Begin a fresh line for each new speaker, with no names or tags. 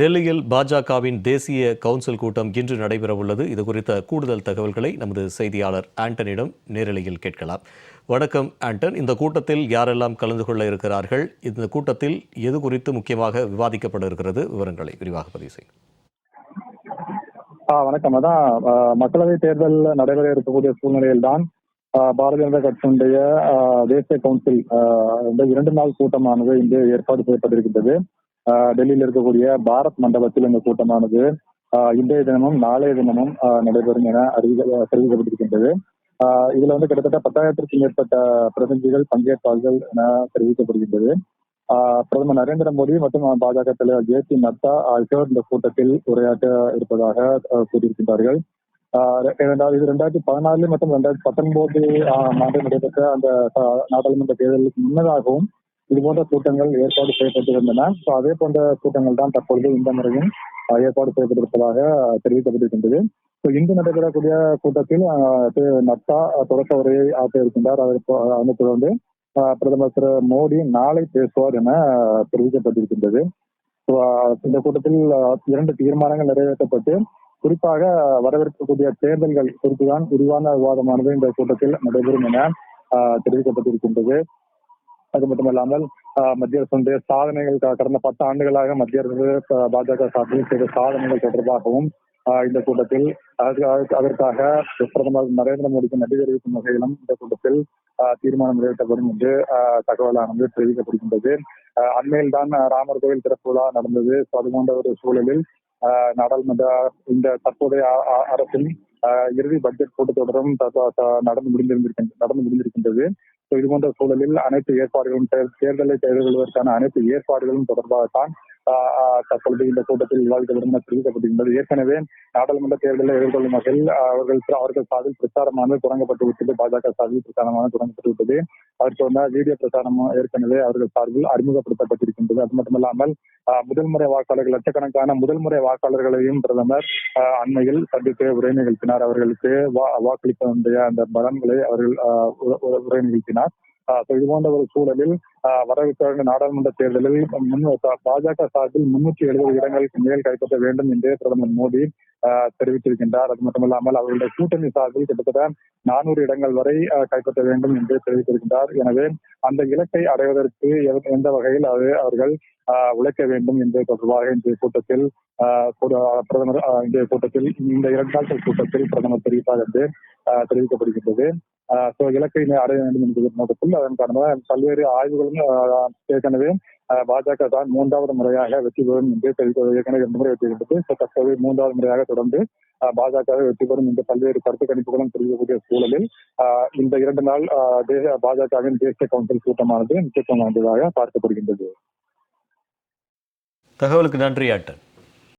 டெல்லியில் பாஜகவின் தேசிய கவுன்சில் கூட்டம் இன்று நடைபெறவுள்ளது. இது குறித்த கூடுதல் தகவல்களை நமது செய்தியாளர் ஆண்டனிடம் நேரலையில் கேட்கலாம். வணக்கம் ஆண்டன். இந்த கூட்டத்தில் யாரெல்லாம் கலந்து கொள்ள இருக்கிறார்கள்? இந்த கூட்டத்தில் எது குறித்து முக்கியமாக விவாதிக்கப்பட இருக்கிறது? விவரங்களை விரிவாக பதிவு செய்யும்
வணக்கம். அதான் மக்களவை தேர்தல் நடைபெற இருக்கக்கூடிய சூழ்நிலையில் தான் பாரதிய ஜனதா கட்சியினுடைய தேசிய கவுன்சில் இரண்டு நாள் கூட்டமானது இன்று ஏற்பாடு செய்யப்பட்டிருக்கின்றது. டெல்லியில் இருக்கக்கூடிய பாரத் மண்டபத்தில் இந்த கூட்டமானது இன்றைய தினமும் நாளைய தினமும் நடைபெறும் என அறிவிக்க தெரிவிக்கப்பட்டிருக்கின்றது. இதுல வந்து கிட்டத்தட்ட பத்தாயிரத்திற்கும் மேற்பட்ட பிரதிநிதிகள் பங்கேற்பார்கள் என தெரிவிக்கப்படுகின்றது. பிரதமர் நரேந்திர மோடி மற்றும் பாஜக தலைவர் ஜே பி நட்டா ஆகியோர் இந்த கூட்டத்தில் உரையாற்ற இருப்பதாக கூறியிருக்கின்றார்கள். இரண்டாவது இது ரெண்டாயிரத்தி பதினாலு மற்றும் ரெண்டாயிரத்தி பத்தொன்பது ஆண்டு நடைபெற்ற அந்த நாடாளுமன்ற தேர்தலுக்கு முன்னதாகவும் இது போன்ற கூட்டங்கள் ஏற்பாடு செய்யப்பட்டிருந்தன. ஸோ அதே போன்ற கூட்டங்கள் தான் தற்பொழுது இந்த முறையும் ஏற்பாடு செய்யப்பட்டிருப்பதாக தெரிவிக்கப்பட்டிருக்கின்றது. ஸோ இன்று நடைபெறக்கூடிய கூட்டத்தில் திரு நட்டா தொடக்க உரையை ஆற்ற இருக்கின்றார். அதற்கு தொடர்ந்து பிரதமர் திரு மோடி நாளை பேசுவார் என தெரிவிக்கப்பட்டிருக்கின்றது. இந்த கூட்டத்தில் இரண்டு தீர்மானங்கள் நிறைவேற்றப்பட்டு குறிப்பாக வரவிருக்கக்கூடிய தேர்தல்கள் குறித்துதான் விரிவான விவாதமானது இந்த கூட்டத்தில் நடைபெறும் என தெரிவிக்கப்பட்டிருக்கின்றது. அது மட்டுமல்லாமல் ஆஹ் மத்திய அரசுடைய சாதனைகள் கடந்த பத்து ஆண்டுகளாக மத்திய அரசு பாஜக சார்பில் செய்த சாதனைகள் தொடர்பாகவும் ஆஹ் இந்த கூட்டத்தில் அதற்காக பிரதமர் நரேந்திர மோடிக்கு நன்றி தெரிவிக்கும் வகையிலும் இந்த கூட்டத்தில் ஆஹ் தீர்மானம் நிறைவேற்றப்படும் என்று ஆஹ் தகவலானது தெரிவிக்கப்படுகின்றது. அண்மையில் தான் ராமர் கோவில் திறப்பு விழா நடந்தது. அது போன்ற ஒரு சூழலில் நாடாளுமன்ற இந்த தற்போதைய அரசின் ஆஹ் இறுதி பட்ஜெட் கூட்டத்தொடரும் நடந்து முடிந்திருந்திருக்கின்ற நடந்து முடிந்திருக்கின்றது. இது போன்ற சூழலில் அனைத்து ஏற்பாடுகளும் தேர்தலை எதிர்கொள்வதற்கான அனைத்து ஏற்பாடுகளும் தொடர்பாகத்தான் ஆஹ் தற்பொழுது இந்த கூட்டத்தில் விவாதிக்கப்படும் என தெரிவிக்கப்பட்டிருந்தது ஏற்கனவே நாடாளுமன்ற தேர்தலை எதிர்கொள்ளும் வகையில் அவர்கள் அவர்கள் சார்பில் பிரச்சாரமானது தொடங்கப்பட்டு விட்டது பாஜக சார்பில் பிரச்சாரமானது தொடங்கப்பட்டு விட்டது அவர் சொன்ன வீடியோ பிரச்சாரம் ஏற்கனவே அவர்கள் சார்பில் அறிமுகப்படுத்தப்பட்டிருக்கின்றது. அது மட்டுமல்லாமல் ஆஹ் முதல் முறை வாக்காளர்கள் லட்சக்கணக்கான முதல் முறை வாக்காளர்களையும் பிரதமர் ஆஹ் அண்மையில் சந்தித்து உரை நிகழ்த்தினார். அவர்களுக்கு வா- வாக்களிக்க வேண்டிய அந்த பலன்களை அவர்கள் ஆஹ் உ- உரை நிகழ்த்தினார். ஆஹ் இது போன்ற ஒரு சூழலில் வரவிருக்க வரவிருக்கிற நாடாளுமன்ற தேர்தலில் முன் பாஜக சார்பில் முன்னூற்றி எழுபது இடங்களுக்கு மேல் கைப்பற்ற வேண்டும் என்று பிரதமர் மோடி ஆஹ் தெரிவித்திருக்கின்றார். அது மட்டுமல்லாமல் அவர்களுடைய கூட்டணி சார்பில் கிட்டத்தட்ட நானூறு இடங்கள் வரை கைப்பற்ற வேண்டும் என்று தெரிவித்திருக்கின்றார். எனவே அந்த இலக்கை அடைவதற்கு எந்த வகையில் அது அவர்கள் ஆஹ் உழைக்க வேண்டும் என்பது தொடர்பாக இன்றைய கூட்டத்தில் ஆஹ் பிரதமர் இன்றைய கூட்டத்தில் இந்த இரண்டு நாட்கள் கூட்டத்தில் பிரதமர் தெரிவித்தார் என்று ஆஹ் தெரிவிக்கப்படுகின்றது. ஸோ இலக்கை அடைய வேண்டும் என்கிற நோக்கத்தில் காரணமாக பல்வேறு ஆய்வுகளும் ஏற்கனவே பாஜக தான் மூன்றாவது முறையாக வெற்றி பெறும் என்று தெரிவித்து ஏற்கனவே இரண்டு முறை வெற்றி பெற்றது. தற்போது மூன்றாவது முறையாக தொடர்ந்து பாஜகவை வெற்றி பெறும் என்று பல்வேறு கருத்து கணிப்புகளும் தெரிவிக்கக்கூடிய சூழலில் இந்த இரண்டு நாள் ஆஹ் தேச- பாஜகவின் தேசிய கவுன்சில் கூட்டமானது முக்கியத்துவம் வாய்ந்ததாக பார்க்கப்படுகின்றது.
தகவலுக்கு நன்றி ஆட்டன்.